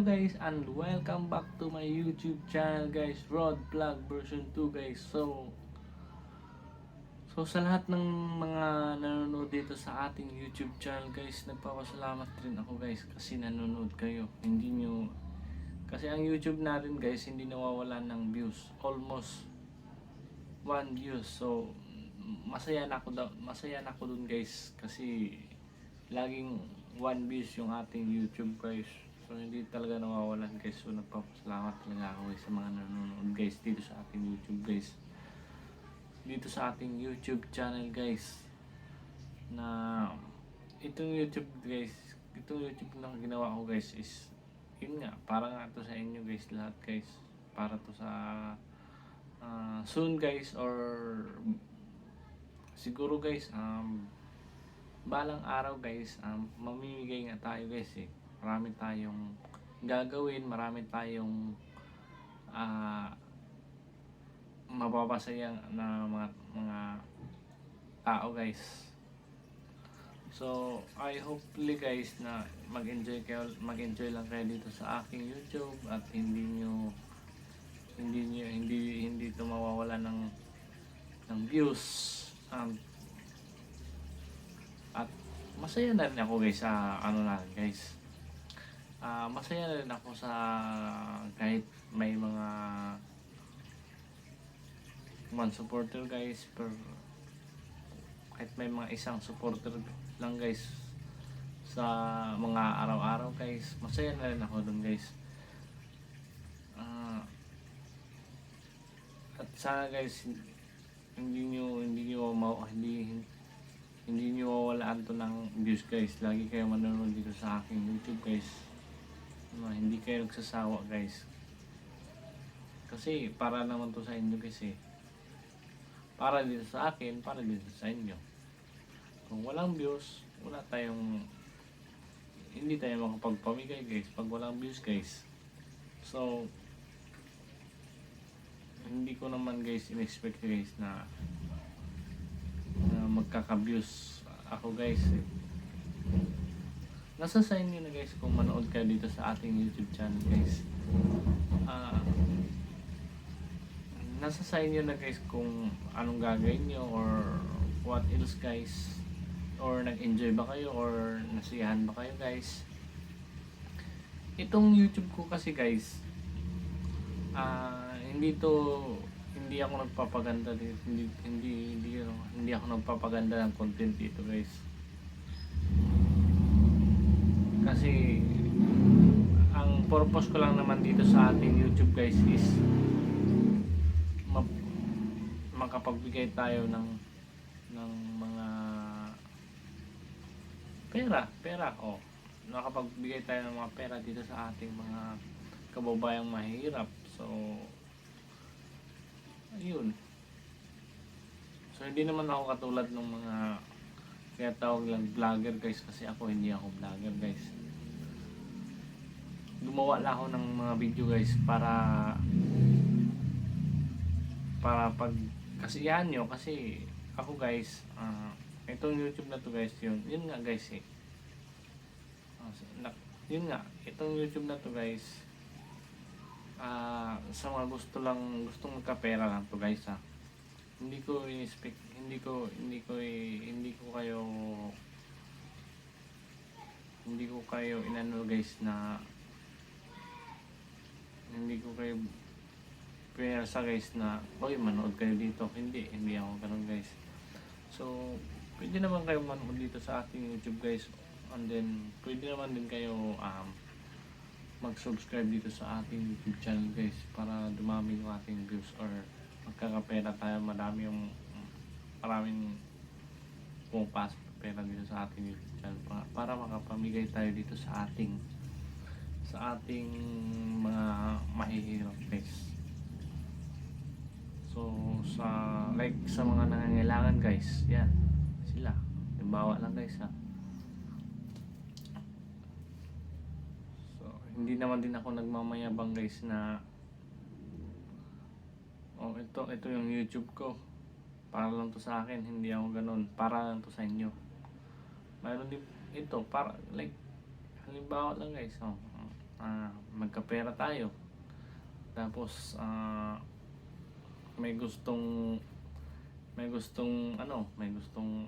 Hello guys and welcome back to my YouTube channel guys. Rod Vlog version 2 guys. So So sa lahat ng mga nanonood dito sa ating YouTube channel guys Nagpapasalamat rin ako guys kasi nanonood kayo. Hindi nyo Kasi ang YouTube natin guys hindi nawawalan ng views. Almost 1 views. So masaya na ako masaya na ako dun guys kasi laging 1 views yung ating YouTube guys So hindi talaga nawawalan guys. So nagpapasalamat talaga ako guys sa mga nanonood guys dito sa ating YouTube guys. Dito sa ating YouTube channel guys. Na itong YouTube guys, itong YouTube na ginawa ko guys is yun nga, para nga to sa inyo guys lahat guys. Para to sa ah, soon guys or siguro guys um balang araw guys um, mamimigay nga tayo guys eh marami tayong gagawin, marami tayong ah mapapasaya na mga mga tao guys. So, I hopefully guys na mag-enjoy kayo, mag-enjoy lang kayo dito sa aking YouTube at hindi nyo hindi nyo, hindi hindi ito mawawala ng ng views. Um, at masaya na rin ako guys sa ano na guys Ah, masaya rin ako sa kahit may mga one supporter guys per kahit may mga isang supporter lang guys sa mga araw-araw guys masaya na rin ako dun guys. Ah, at sana guys hindi nyo hindi nyo ma- hindi hindi nyo mawalaan to ng views guys. Lagi kayo manonood dito sa aking youtube guys No, hindi kayo nagsasawa guys. Kasi para naman to sa inyo guys eh. Para din sa akin, para din sa inyo. Kung walang views, wala tayong hindi tayo makapagpamigay guys pag walang views guys. So hindi ko naman guys in-expect guys na, na magkaka-views ako guys eh nasa sa inyo na guys kung manood kayo dito sa ating YouTube channel guys. Ah nasa sa inyo na guys kung anong gagawin nyo or what else guys. Or nag-enjoy ba kayo or nasiyahan ba kayo guys. Itong YouTube ko kasi guys ah hindi to hindi ako nagpapaganda dito. Hindi hindi hindi, hindi ako nagpapaganda ng content dito guys kasi ang purpose ko lang naman dito sa ating YouTube guys is ma- makapagbigay tayo ng ng mga pera, pera oh. Nakapagbigay tayo ng mga pera dito sa ating mga kababayang mahirap. So ayun. So hindi naman ako katulad ng mga kaya tawag lang vlogger guys kasi ako hindi ako vlogger guys. Gumawa lang ako ng mga video guys para para pag kasiyahan nyo. Kasi ako guys ah, itong YouTube na to guys yun yun nga guys eh. Na- yun nga itong YouTube na to guys ah sa mga gusto lang gustong magkapera lang to guys ha hindi ko in-expect hindi ko hindi ko i- hindi ko kayo hindi ko kayo inano guys na hindi ko kayo pinasa guys na oy manood kayo dito. Hindi hindi ako ganun guys. So pwede naman kayo manood dito sa ating youtube guys. And then pwede naman din kayo um, mag-subscribe dito sa ating YouTube channel guys para dumami yung ating views or magkakapera tayo. Marami yung maraming pumapasok pera dito sa ating YouTube channel para, para makapamigay tayo dito sa ating sa ating mga guys so sa like sa mga nangangailangan guys yan. Sila. Halimbawa lang guys ha. So hindi naman din ako nagmamayabang guys na oh ito ito yung YouTube ko. Para lang to sa akin hindi ako ganun. Para lang to sa inyo. Mayroon din ito para like halimbawa lang guys oh, ah, magkapera tayo. Tapos ah, may gustong may gustong ano, may gustong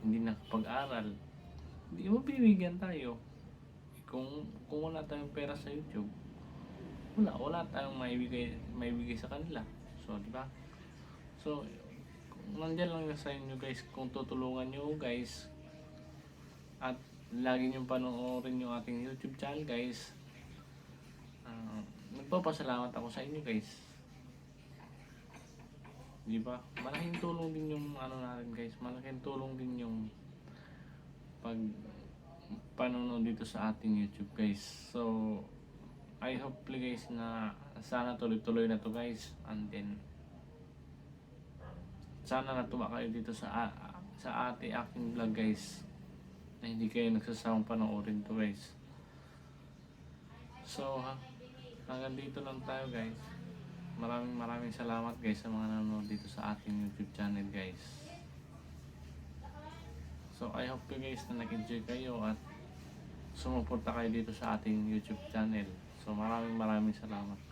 hindi nakapag-aral. Hindi mo bibigyan tayo. Kung kung wala tayong pera sa YouTube, wala wala tayong maibigay maibigay sa kanila. So, di ba? So, nandiyan lang sa inyo guys kung tutulungan nyo guys at lagi nyo panoorin yung ating YouTube channel guys Ah, nagpapasalamat ako sa inyo guys. Di ba? Malaking tulong din yung ano natin guys. Malaking tulong din yung pag panonood dito sa ating YouTube guys. So I hope guys na sana tuloy-tuloy na to guys. And then sana natuwa kayo dito sa sa ate aking vlog guys na hindi kayo nagsasawang panoorin to guys. So ha, hanggang dito lang tayo guys. Maraming maraming salamat guys sa mga nanonood dito sa ating youtube channel guys. So I hope you guys na nag-enjoy kayo at sumuporta kayo dito sa ating youtube channel. So maraming maraming salamat